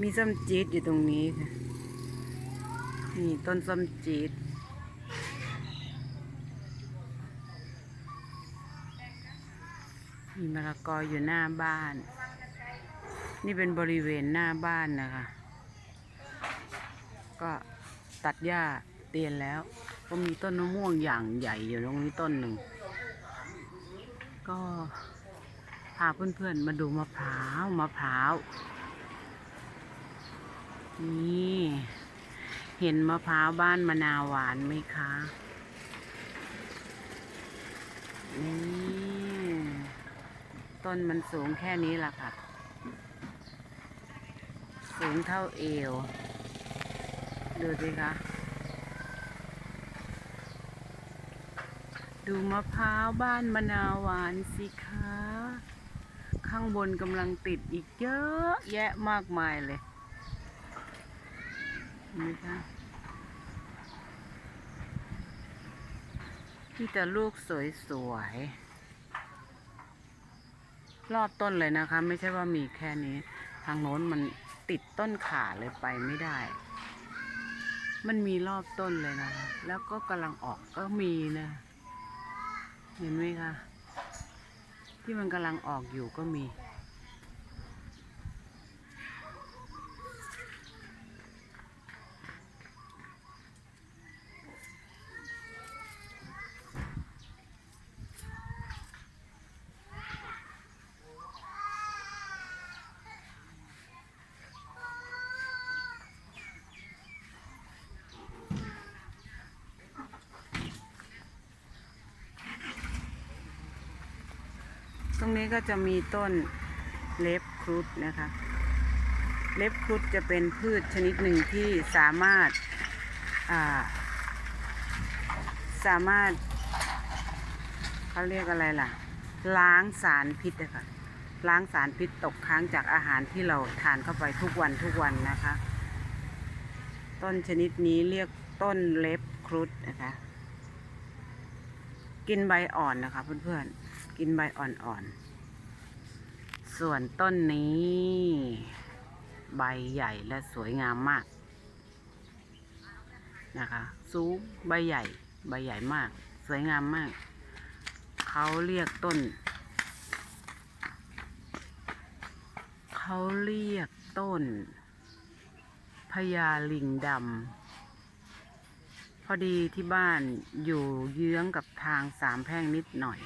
มีส้มจี๊ดอยู่ตรงนี้ค่ะ นี่ต้นส้มจี๊ดมีมะละกออยู่หน้าบ้าน นี่เป็นบริเวณหน้าบ้านนะคะ ก็ตัดหญ้าเตียนแล้ว ก็มีต้นมะม่วงอย่างใหญ่อยู่ตรงนี้ต้นหนึ่ง ก็พาเพื่อนๆมาดูมะพร้าวมะพร้าว นี่ เห็นมะพร้าวบ้านมะนาวหวานไหมคะนี่ต้นมันสูงแค่นี้ล่ะค่ะ สูงเท่าเอว ดูสิคะ ดูมะพร้าวบ้านมะนาวหวานสิคะ ข้างบนกำลังติดอีกเยอะแยะมากมายเลย นไหมคะที่แต่ลูกสวยๆรอบต้นเลยนะคะ ไม่ใช่ว่ามีแค่นี้ ทางโน้นมันติดต้นขาเลยไปไม่ได้ มันมีรอบต้นเลยนะคะแล้วก็กำลังออกก็มีนะ เห็นไหมคะ ที่มันกำลังออกอยู่ก็มี ตรงนี้ก็จะมีต้นเล็บครุฑนะคะ เล็บครุฑจะเป็นพืชชนิดหนึ่งที่สามารถาสามารถเขาเรียกอะไรล่ะ ล้างสารพิษนะคะล้างสารพิษตกค้างจากอาหารที่เราทานเข้าไปทุกวันทุกวันนะคะ ต้นชนิดนี้เรียกต้นเล็บครุฑนะคะ กินใบอ่อนนะคะเพื่อนๆ กินใบอ่อนๆ ส่วนต้นนี้ ใบใหญ่และสวยงามมากนะคะสูงใบใหญ่ ใบใหญ่มาก สวยงามมาก เขาเรียกต้น เขาเรียกต้นพญาลิงดำ พอดีที่บ้านอยู่เยื้องกับทางสามแพร่งนิดหน่อย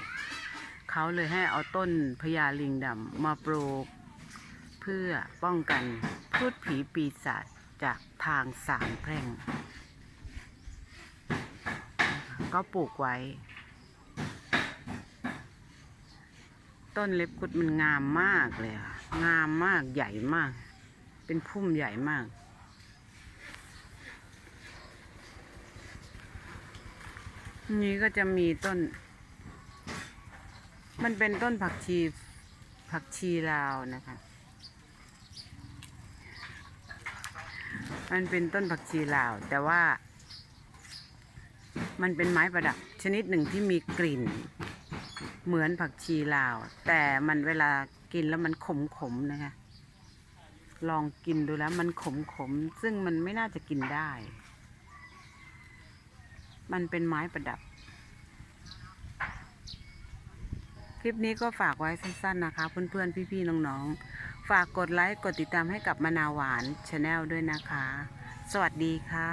เขาเลยให้เอาต้นพญาลิงดำมาปลูก เพื่อป้องกันพูดผีปีศาจจากทางสามแพร่ง ก็ปลูกไว้ ต้นเล็บกุดมันงามมากเลยค่ะ งามมากใหญ่มาก เป็นพุ่มใหญ่มากนี้ก็จะมีต้น มันเป็นต้นผักชีผักชีลาวนะคะ มันเป็นต้นผักชีลาว แต่ว่า มันเป็นไม้ประดับ ชนิดหนึ่งที่มีกลิ่น เหมือนผักชีลาว แต่มันเวลากินแล้วมันขมขมๆนะคะ ลองกินดูแล้วมันขมขมๆซึ่งมันไม่น่าจะกินได้ มันเป็นไม้ประดับ ค ลิปนี้ก็ฝากไว้สั้นๆนะคะ เพื่อนๆ พี่ๆ น้องๆ ฝากกดไลค์ กดติดตามให้กับมะนาวหวานชาแนลด้วยนะคะ สวัสดีค่ะ